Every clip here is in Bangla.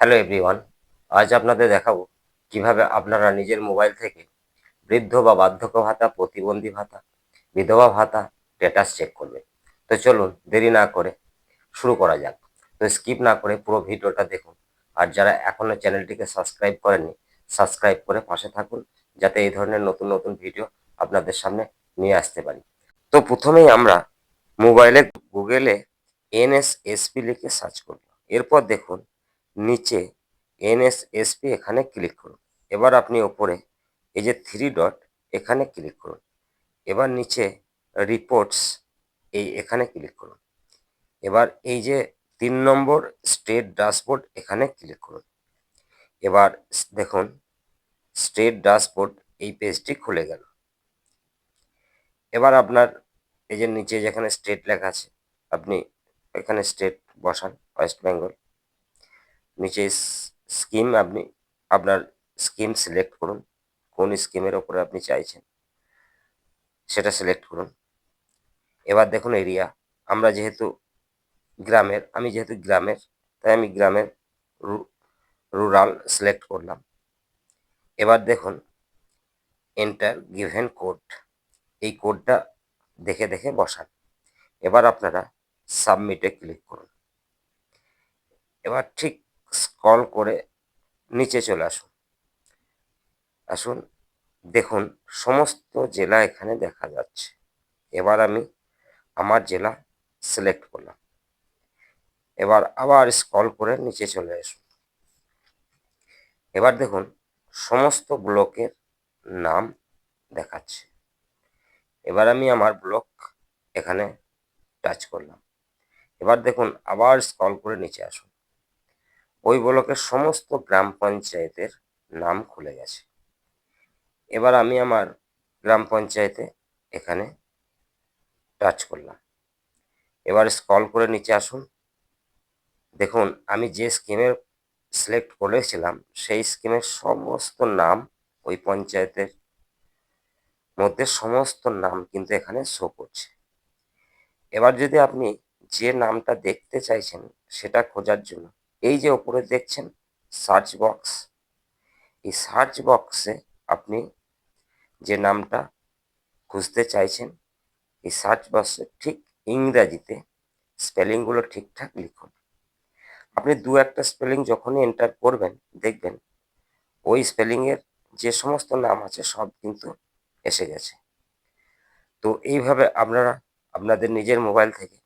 হ্যালো এভরিওয়ান আজ আপনাদের দেখাবো কীভাবে আপনারা নিজের মোবাইল থেকে বৃদ্ধ বা বার্ধক্য ভাতা, প্রতিবন্ধী ভাতা, বিধবা ভাতা স্ট্যাটাস চেক করবেন। তো চলুন দেরি না করে শুরু করা যাক। তো স্কিপ না করে পুরো ভিডিওটা দেখুন। আর যারা এখনও চ্যানেলটিকে সাবস্ক্রাইব করেননি সাবস্ক্রাইব করে পাশে থাকুন, যাতে এই ধরনের নতুন নতুন ভিডিও আপনাদের সামনে নিয়ে আসতে পারি। তো প্রথমেই আমরা মোবাইলে গুগলে এনএসএসপি লিখে সার্চ করব। এরপর দেখুন নিচে এনএসএসপি এখানে ক্লিক করুন। এবার আপনি ওপরে এই যে থ্রি ডট এখানে ক্লিক করুন। এবার নিচে রিপোর্টস এই এখানে ক্লিক করুন। এবার এই যে তিন নম্বর স্টেট ড্যাশবোর্ড এখানে ক্লিক করুন। এবার দেখুন স্টেট ড্যাশবোর্ড এই পেজটি খুলে গেল। এবার আপনার এই যে নিচে যেখানে স্টেট লেখা আছে, আপনি এখানে স্টেট বসান ওয়েস্ট বেঙ্গল নিচে স্কিম আপনি, আপনার স্কিম সিলেক্ট করুন, কোন স্কিমের ওপরে আপনি চাইছেন, সেটা সিলেক্ট করুন। এবার দেখুন এরিয়া আমরা যেহেতু গ্রামের, আমি যেহেতু গ্রামের, তাই আমি গ্রামের রুরাল সিলেক্ট করলাম। এবার দেখুন এন্টার গিভেন কোড এই কোডটা দেখে দেখে বসান। এবার আপনারা সাবমিটে ক্লিক করুন। এবার ঠিক স্ক্রল করে নিচে চলে আসুন। আসুন, দেখুন সমস্ত জেলা এখানে দেখা যাচ্ছে। এবার আমি আমার জেলা সিলেক্ট করলাম। এবার আবার স্ক্রল করে নিচে চলে আসুন। এবার দেখুন সমস্ত ব্লকের নাম দেখাচ্ছে। এবার আমি আমার ব্লক এখানে টাচ করলাম। এবার দেখুন আবার স্ক্রল করে নিচে আসুন। ওই ব্লকের সমস্ত গ্রাম পঞ্চায়েতের নাম খুলে গেছে। এবার আমি আমার গ্রাম পঞ্চায়েতে এখানে টাচ করলাম। এবার স্ক্রল করে নিচে আসুন। দেখুন, আমি যে স্কিমের সিলেক্ট করেছিলাম, সেই স্কিমের সমস্ত নাম ওই পঞ্চায়েতের মধ্যে সমস্ত নাম কিন্তু এখানে শো করছে। এবার যদি আপনি যে নামটা দেখতে চাইছেন, সেটা খোঁজার জন্য এই যে ওপরে দেখছেন সার্চ বক্স এই সার্চ বক্সে আপনি যে নামটা খুঁজতে চাইছেন, এই সার্চ বক্সে ঠিক ইংরাজিতে স্পেলিংগুলো ঠিকঠাক লিখুন। আপনি দু একটা স্পেলিং যখনই এন্টার করবেন, দেখবেন ওই স্পেলিংয়ের যে সমস্ত নাম আছে সব কিন্তু এসে গেছে। তো এইভাবে আপনারা আপনাদের নিজের মোবাইল থেকে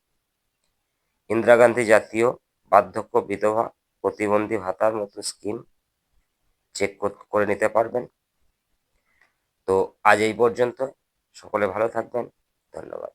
ইন্দিরা গান্ধী জাতীয় বার্ধক্য বিধবা প্রতিবন্ধী ভাতার মতো স্কিম চেক করে নিতে পারবেন। তো আজ এই পর্যন্ত। সকলে ভালো থাকবেন। ধন্যবাদ।